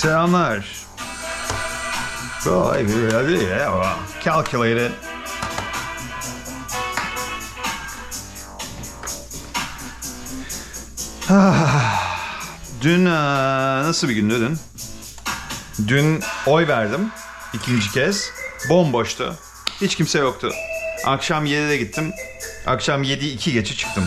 Selamlar. Boy, yeah, calculate it. Dün nasıl bir gündü dün? Dün oy verdim ikinci kez. Bomboştu. Hiç kimse yoktu. Akşam 7'de gittim. Akşam 7 2 geçe çıktım.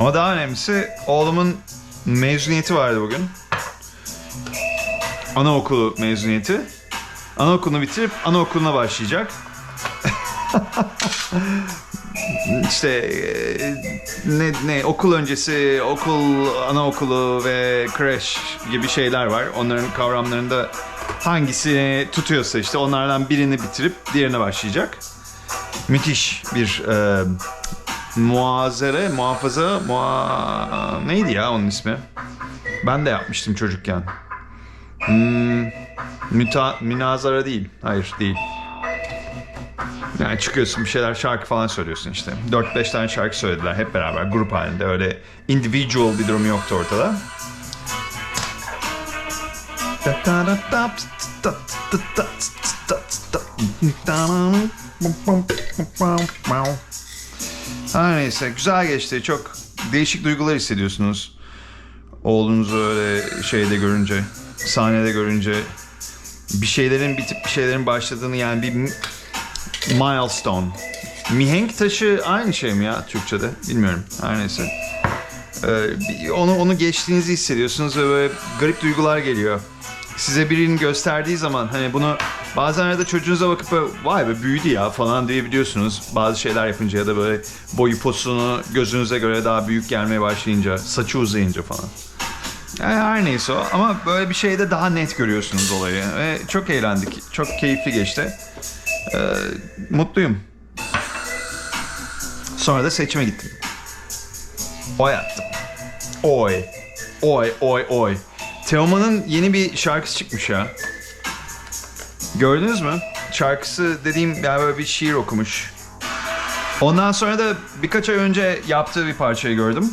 Ama daha önemlisi oğlumun mezuniyeti vardı bugün. Anaokulu mezuniyeti. Anaokulunu bitirip anaokuluna başlayacak. işte e, ne ne okul öncesi, okul, anaokulu ve kreş gibi şeyler var. Onların kavramlarında hangisini tutuyorsa işte onlardan birini bitirip diğerine başlayacak. Müthiş bir e, muazere, muhafaza, mua... neydi ya onun ismi? Ben de yapmıştım çocukken. Hmm, müta, münazara değil. Hayır değil. Yani çıkıyorsun bir şeyler şarkı falan söylüyorsun işte. 4-5 tane şarkı söylediler hep beraber grup halinde. Öyle individual bir durum yoktu ortada. Her neyse güzel geçti. Çok değişik duygular hissediyorsunuz. Oğlunuzu öyle şeyde görünce, sahnede görünce bir şeylerin bitip bir şeylerin başladığını yani bir mi- milestone. Mihenk taşı aynı şey mi ya Türkçe'de? Bilmiyorum. Her neyse. Ee, onu onu geçtiğinizi hissediyorsunuz ve böyle garip duygular geliyor. Size birinin gösterdiği zaman hani bunu bazen arada çocuğunuza bakıp böyle, vay be büyüdü ya falan diyebiliyorsunuz. Bazı şeyler yapınca ya da böyle boyu posunu gözünüze göre daha büyük gelmeye başlayınca, saçı uzayınca falan. Yani her neyse o ama böyle bir şeyde daha net görüyorsunuz olayı ve çok eğlendik. Çok keyifli geçti. Ee, mutluyum. Sonra da seçime gittim. Oy attım. Oy. Oy oy oy. Teoman'ın yeni bir şarkısı çıkmış ya. Gördünüz mü? Şarkısı dediğim yani böyle bir şiir okumuş. Ondan sonra da birkaç ay önce yaptığı bir parçayı gördüm.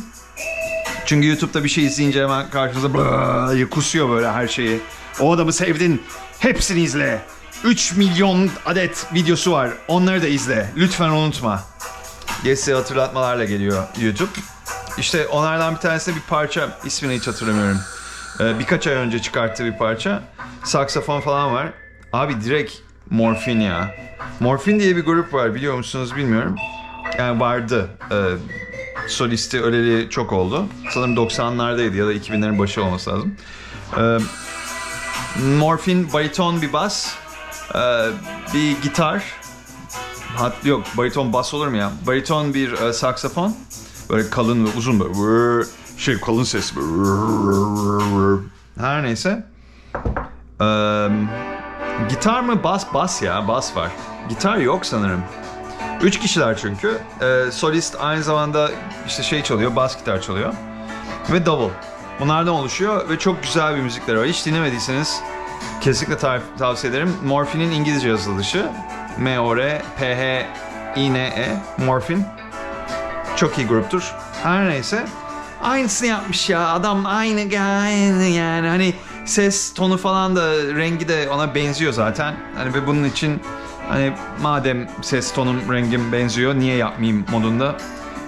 Çünkü YouTube'da bir şey izleyince hemen karşınıza böyle kusuyor böyle her şeyi. O adamı sevdin. Hepsini izle. 3 milyon adet videosu var. Onları da izle. Lütfen unutma. Diye hatırlatmalarla geliyor YouTube. İşte onlardan bir tanesi de bir parça. ismini hiç hatırlamıyorum. Ee, birkaç ay önce çıkarttığı bir parça. Saksafon falan var. Abi direkt morfin ya. Morfin diye bir grup var biliyor musunuz bilmiyorum. Yani vardı. Ee, solisti öleli çok oldu. Sanırım 90'lardaydı ya da 2000'lerin başı olması lazım. Ee, morfin bariton bir bas, ee, bir gitar. Hat yok bariton bas olur mu ya? Bariton bir e, saksafon. Böyle kalın ve uzun böyle şey kalın ses. Her neyse. Ee, gitar mı bas bas ya bas var. Gitar yok sanırım. Üç kişiler çünkü. Ee, solist aynı zamanda işte şey çalıyor, bas gitar çalıyor. Ve davul. Bunlardan oluşuyor ve çok güzel bir müzikleri var. Hiç dinlemediyseniz kesinlikle tar- tavsiye ederim. Morphin'in İngilizce yazılışı. M-O-R-P-H-I-N-E. Morphin. Çok iyi gruptur. Her neyse. Aynısını yapmış ya. Adam aynı aynı yani. Hani ses tonu falan da rengi de ona benziyor zaten. Hani ve bunun için hani madem ses tonum rengim benziyor niye yapmayayım modunda.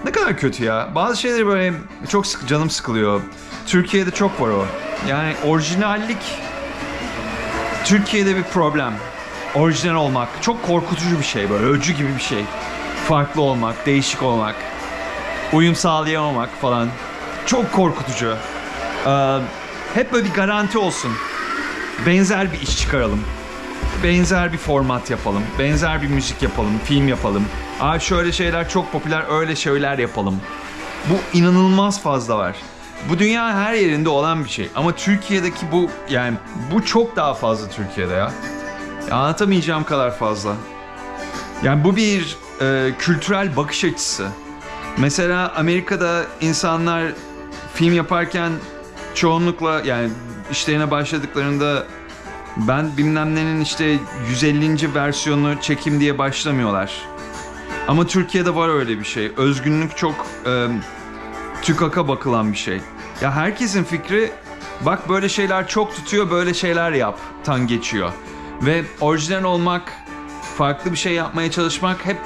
Ne kadar kötü ya. Bazı şeyleri böyle çok sık, canım sıkılıyor. Türkiye'de çok var o. Yani orijinallik Türkiye'de bir problem. Orijinal olmak çok korkutucu bir şey böyle öcü gibi bir şey. Farklı olmak, değişik olmak, uyum sağlayamamak falan. Çok korkutucu. Ee, hep böyle bir garanti olsun. Benzer bir iş çıkaralım. Benzer bir format yapalım. Benzer bir müzik yapalım, film yapalım. Aa şöyle şeyler çok popüler, öyle şeyler yapalım. Bu inanılmaz fazla var. Bu dünya her yerinde olan bir şey. Ama Türkiye'deki bu yani bu çok daha fazla Türkiye'de ya. ya anlatamayacağım kadar fazla. Yani bu bir e, kültürel bakış açısı. Mesela Amerika'da insanlar film yaparken çoğunlukla yani işlerine başladıklarında ben bilmem nenin işte 150. versiyonunu çekim diye başlamıyorlar. Ama Türkiye'de var öyle bir şey. Özgünlük çok e, tükaka bakılan bir şey. Ya herkesin fikri bak böyle şeyler çok tutuyor böyle şeyler yap tan geçiyor. Ve orijinal olmak, farklı bir şey yapmaya çalışmak hep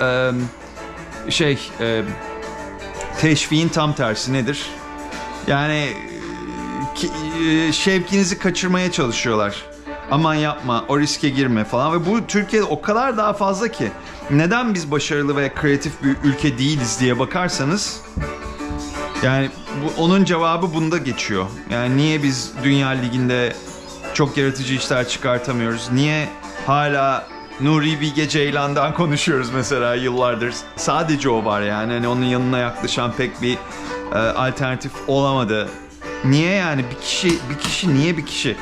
e, şey e, teşviğin tam tersi nedir? Yani e, ki- şevkinizi kaçırmaya çalışıyorlar. Aman yapma, o riske girme falan ve bu Türkiye'de o kadar daha fazla ki neden biz başarılı ve kreatif bir ülke değiliz diye bakarsanız yani bu, onun cevabı bunda geçiyor. Yani niye biz Dünya Ligi'nde çok yaratıcı işler çıkartamıyoruz? Niye hala Nuri Bilge Ceylan'dan konuşuyoruz mesela yıllardır? Sadece o var yani. Hani onun yanına yaklaşan pek bir e, alternatif olamadı. Niye yani bir kişi bir kişi niye bir kişi?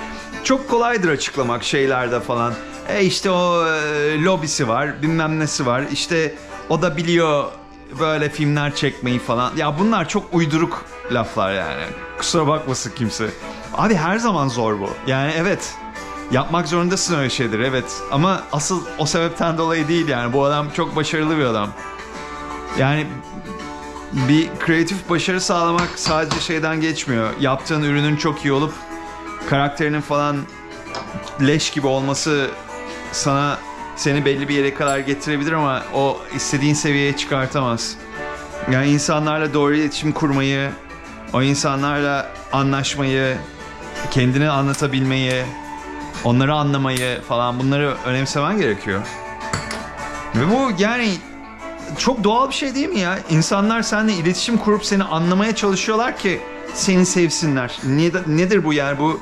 Çok kolaydır açıklamak şeylerde falan. E işte o e, lobisi var, bilmem nesi var. İşte o da biliyor böyle filmler çekmeyi falan. Ya bunlar çok uyduruk laflar yani. Kusura bakmasın kimse. Abi her zaman zor bu. Yani evet yapmak zorundasın öyle şeydir evet. Ama asıl o sebepten dolayı değil yani. Bu adam çok başarılı bir adam. Yani bir kreatif başarı sağlamak sadece şeyden geçmiyor. Yaptığın ürünün çok iyi olup karakterinin falan leş gibi olması sana seni belli bir yere kadar getirebilir ama o istediğin seviyeye çıkartamaz. Yani insanlarla doğru iletişim kurmayı, o insanlarla anlaşmayı, kendini anlatabilmeyi, onları anlamayı falan bunları önemsemen gerekiyor. Ve bu yani çok doğal bir şey değil mi ya? İnsanlar seninle iletişim kurup seni anlamaya çalışıyorlar ki seni sevsinler. Ne, nedir bu yani bu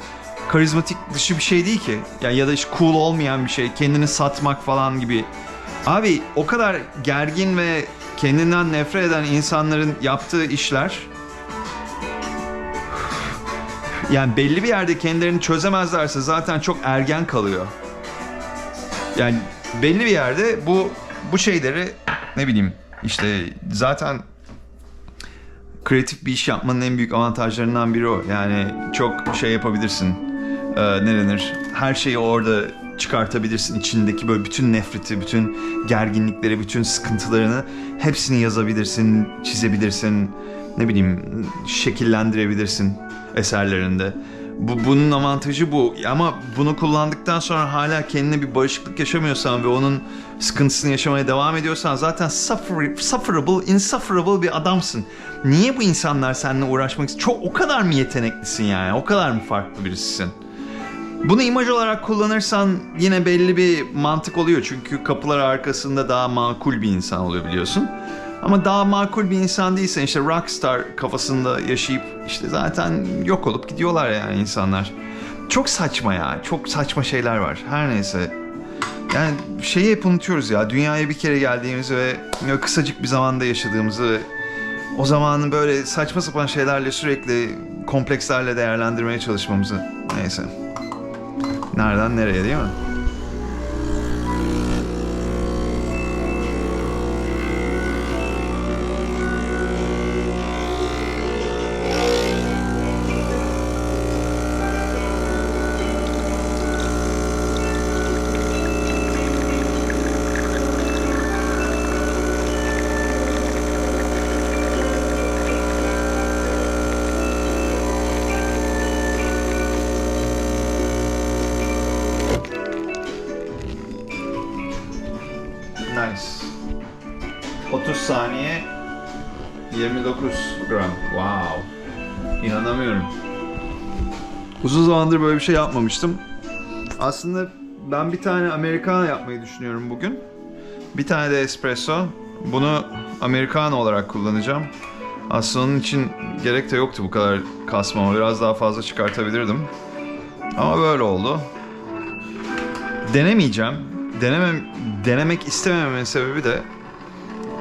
karizmatik dışı bir şey değil ki. Ya ya da işte cool olmayan bir şey. Kendini satmak falan gibi. Abi o kadar gergin ve kendinden nefret eden insanların yaptığı işler yani belli bir yerde kendilerini çözemezlerse zaten çok ergen kalıyor. Yani belli bir yerde bu bu şeyleri ne bileyim işte zaten kreatif bir iş yapmanın en büyük avantajlarından biri o. Yani çok şey yapabilirsin. Ee, ne denir? Her şeyi orada çıkartabilirsin. İçindeki böyle bütün nefreti, bütün gerginlikleri, bütün sıkıntılarını hepsini yazabilirsin, çizebilirsin. Ne bileyim şekillendirebilirsin eserlerinde. Bu, bunun avantajı bu. Ama bunu kullandıktan sonra hala kendine bir bağışıklık yaşamıyorsan ve onun sıkıntısını yaşamaya devam ediyorsan zaten suffer, sufferable, insufferable bir adamsın. Niye bu insanlar seninle uğraşmak istiyor? Çok o kadar mı yeteneklisin yani? O kadar mı farklı birisisin? Bunu imaj olarak kullanırsan yine belli bir mantık oluyor. Çünkü kapılar arkasında daha makul bir insan oluyor biliyorsun. Ama daha makul bir insan değilsen işte rockstar kafasında yaşayıp işte zaten yok olup gidiyorlar yani insanlar. Çok saçma ya. Çok saçma şeyler var. Her neyse. Yani şeyi hep unutuyoruz ya. Dünyaya bir kere geldiğimizi ve kısacık bir zamanda yaşadığımızı ve o zamanın böyle saçma sapan şeylerle sürekli komplekslerle değerlendirmeye çalışmamızı. Neyse. Nereden nereye değil mi? 29 gram. Wow. İnanamıyorum. Uzun zamandır böyle bir şey yapmamıştım. Aslında ben bir tane Americano yapmayı düşünüyorum bugün. Bir tane de espresso. Bunu Americano olarak kullanacağım. Aslında onun için gerek de yoktu bu kadar kasmama. Biraz daha fazla çıkartabilirdim. Ama böyle oldu. Denemeyeceğim. Denemem, denemek istemememin sebebi de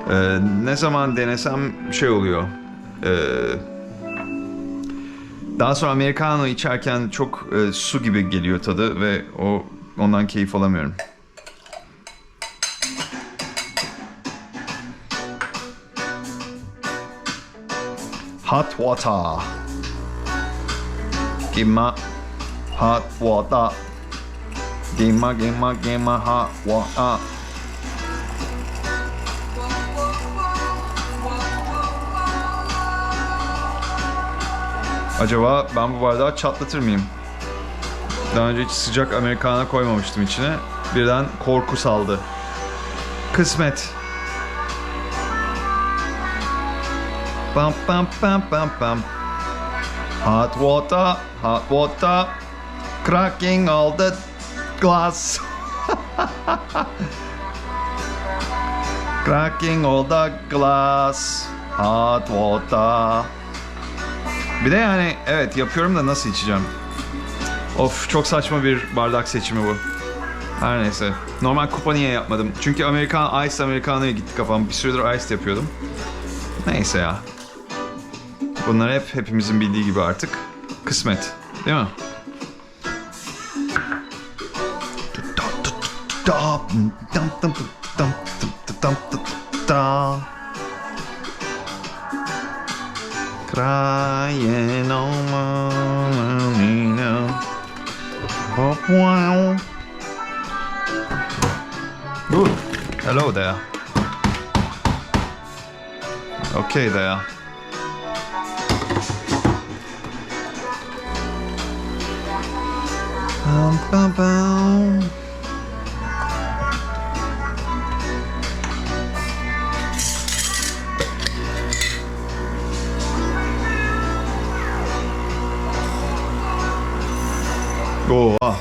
e, ne zaman denesem şey oluyor. E, daha sonra Americano içerken çok e, su gibi geliyor tadı ve o ondan keyif alamıyorum. Hot water. Give me hot water. Me, give me hot water. Acaba ben bu bardağı çatlatır mıyım? Daha önce hiç sıcak Americano koymamıştım içine. Birden korku saldı. Kısmet. Pam pam pam pam pam. Hot water, hot water. Cracking all the glass. Cracking all the glass. Hot water. Bir de yani evet yapıyorum da nasıl içeceğim? Of çok saçma bir bardak seçimi bu. Her neyse. Normal kupa niye yapmadım? Çünkü Amerikan Ice Americano'ya gitti kafam. Bir süredir Ice yapıyordum. Neyse ya. Bunlar hep hepimizin bildiği gibi artık. Kısmet. Değil mi? Crying on my now. Oh, wow. Ooh, hello there. Okay there. Bum, bum, bum. Oha.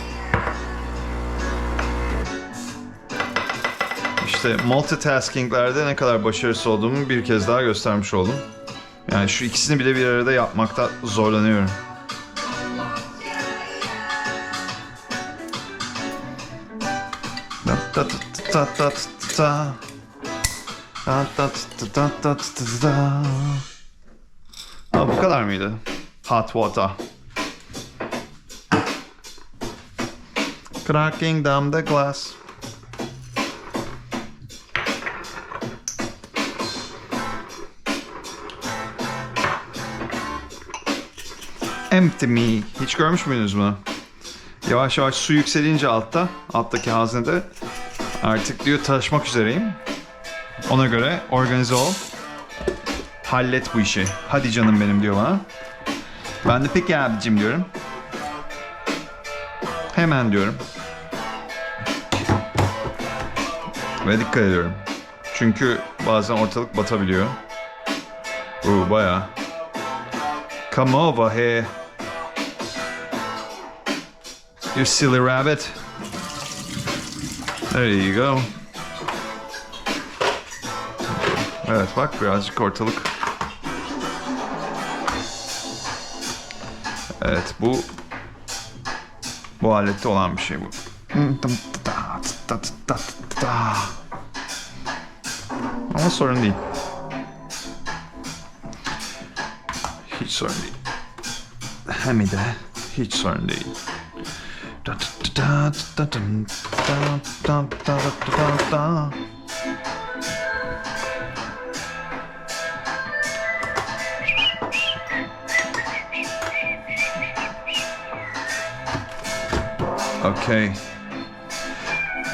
İşte multitaskinglerde ne kadar başarısız olduğumu bir kez daha göstermiş oldum. Yani şu ikisini bile bir arada yapmakta zorlanıyorum. Ha, bu kadar mıydı? Hot water. Cracking down the glass. Empty me. Hiç görmüş müydünüz bunu? Yavaş yavaş su yükselince altta, alttaki haznede artık diyor taşmak üzereyim. Ona göre organize ol. Hallet bu işi. Hadi canım benim diyor bana. Ben de peki abicim diyorum. Hemen diyorum. Ve dikkat ediyorum. Çünkü bazen ortalık batabiliyor. Oo bayağı. Come over here. You silly rabbit. There you go. Evet bak birazcık ortalık. Evet bu bu alette olan bir şey bu. Tá. Almost only. Hiç sorun değil. Hamide hiç sorun değil. Okay.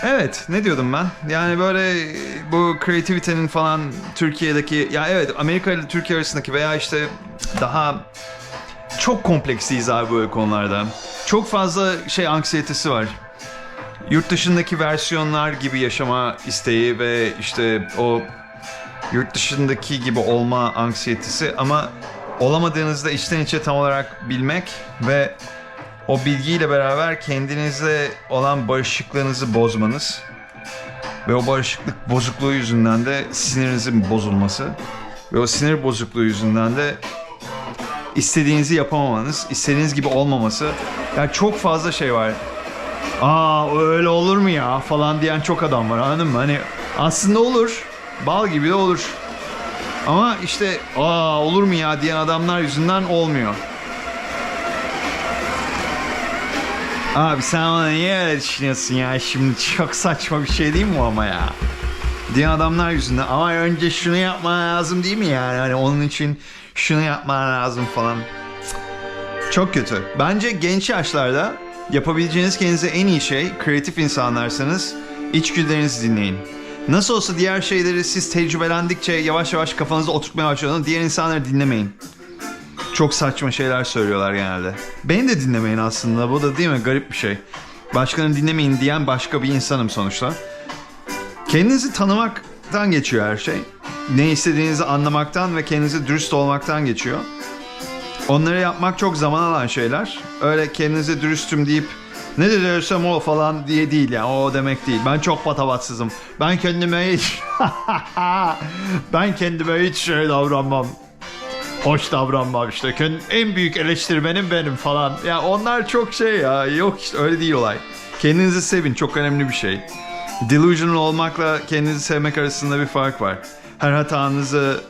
Evet, ne diyordum ben? Yani böyle bu kreativitenin falan Türkiye'deki ya evet Amerika ile Türkiye arasındaki veya işte daha çok kompleksiyiz abi böyle konularda. Çok fazla şey anksiyetesi var. Yurt dışındaki versiyonlar gibi yaşama isteği ve işte o yurt dışındaki gibi olma anksiyetesi ama olamadığınızda içten içe tam olarak bilmek ve o bilgiyle beraber kendinizle olan barışıklığınızı bozmanız ve o barışıklık bozukluğu yüzünden de sinirinizin bozulması ve o sinir bozukluğu yüzünden de istediğinizi yapamamanız, istediğiniz gibi olmaması. Yani çok fazla şey var. Aa öyle olur mu ya falan diyen çok adam var anladın mı? Hani aslında olur. Bal gibi de olur. Ama işte aa olur mu ya diyen adamlar yüzünden olmuyor. Abi sen ona niye öyle düşünüyorsun ya? Şimdi çok saçma bir şey değil mi bu ama ya? Diyen adamlar yüzünden. Ama önce şunu yapman lazım değil mi yani? Hani onun için şunu yapman lazım falan. Çok kötü. Bence genç yaşlarda yapabileceğiniz kendinize en iyi şey kreatif insanlarsanız içgüdülerinizi dinleyin. Nasıl olsa diğer şeyleri siz tecrübelendikçe yavaş yavaş kafanızda oturtmaya başladığında diğer insanları dinlemeyin. Çok saçma şeyler söylüyorlar genelde. Beni de dinlemeyin aslında. Bu da değil mi? Garip bir şey. Başkanı dinlemeyin diyen başka bir insanım sonuçta. Kendinizi tanımaktan geçiyor her şey. Ne istediğinizi anlamaktan ve kendinize dürüst olmaktan geçiyor. Onları yapmak çok zaman alan şeyler. Öyle kendinize dürüstüm deyip ne de diyorsam o falan diye değil yani o demek değil. Ben çok patavatsızım. Ben kendime hiç ben kendime hiç şey davranmam. Hoş davranmam işte. Kend- En büyük eleştirmenim benim falan. Ya onlar çok şey ya. Yok işte öyle değil olay. Kendinizi sevin. Çok önemli bir şey. Delusional olmakla kendinizi sevmek arasında bir fark var. Her hatanızı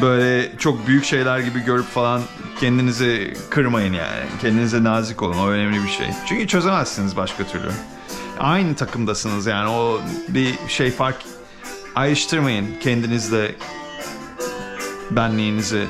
böyle çok büyük şeyler gibi görüp falan kendinizi kırmayın yani. Kendinize nazik olun. O önemli bir şey. Çünkü çözemezsiniz başka türlü. Aynı takımdasınız yani. O bir şey fark ayrıştırmayın kendinizle benliğinizi.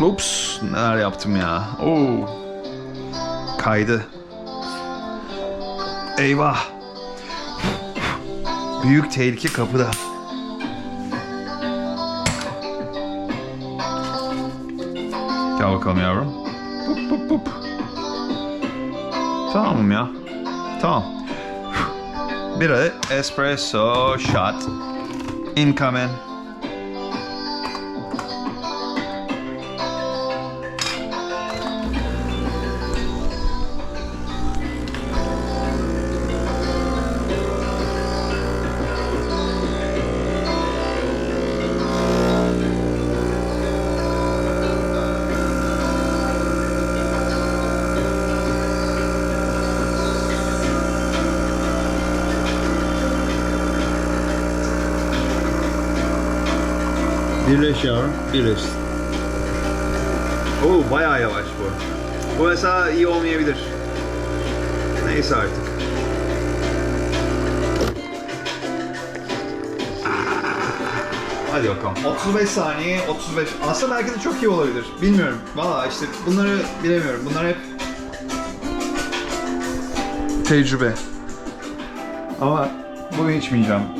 Ups, neler yaptım ya. Oo. Kaydı. Eyvah. Büyük tehlike kapıda. Gel bakalım yavrum. Bup bup bup. Tamamım ya. Tamam. Bir adet espresso shot. Incoming. Birleş yavrum, birleş. Oo bayağı yavaş bu. Bu mesela iyi olmayabilir. Neyse artık. Hadi bakalım. 35 saniye, 35. Aslında belki de çok iyi olabilir. Bilmiyorum. Valla işte bunları bilemiyorum. Bunlar hep tecrübe. Ama bugün içmeyeceğim.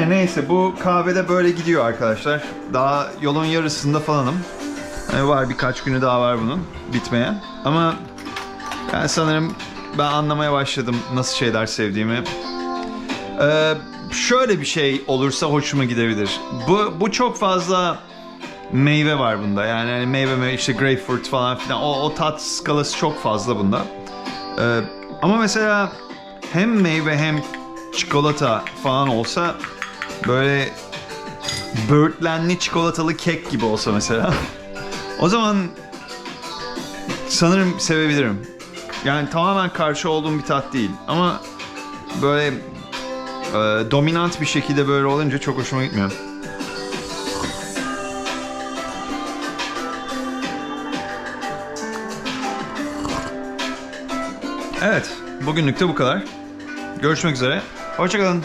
Yani neyse bu kahvede böyle gidiyor arkadaşlar. Daha yolun yarısında falanım. Yani var birkaç günü daha var bunun bitmeye. Ama ben sanırım ben anlamaya başladım nasıl şeyler sevdiğimi. Ee, şöyle bir şey olursa hoşuma gidebilir. Bu, bu çok fazla meyve var bunda. Yani hani meyve meyve işte grapefruit falan filan. O, o tat skalası çok fazla bunda. Ee, ama mesela hem meyve hem çikolata falan olsa böyle böğürtlenli çikolatalı kek gibi olsa mesela o zaman sanırım sevebilirim. Yani tamamen karşı olduğum bir tat değil ama böyle e, dominant bir şekilde böyle olunca çok hoşuma gitmiyor. Evet, bugünlük de bu kadar. Görüşmek üzere. Hoşçakalın.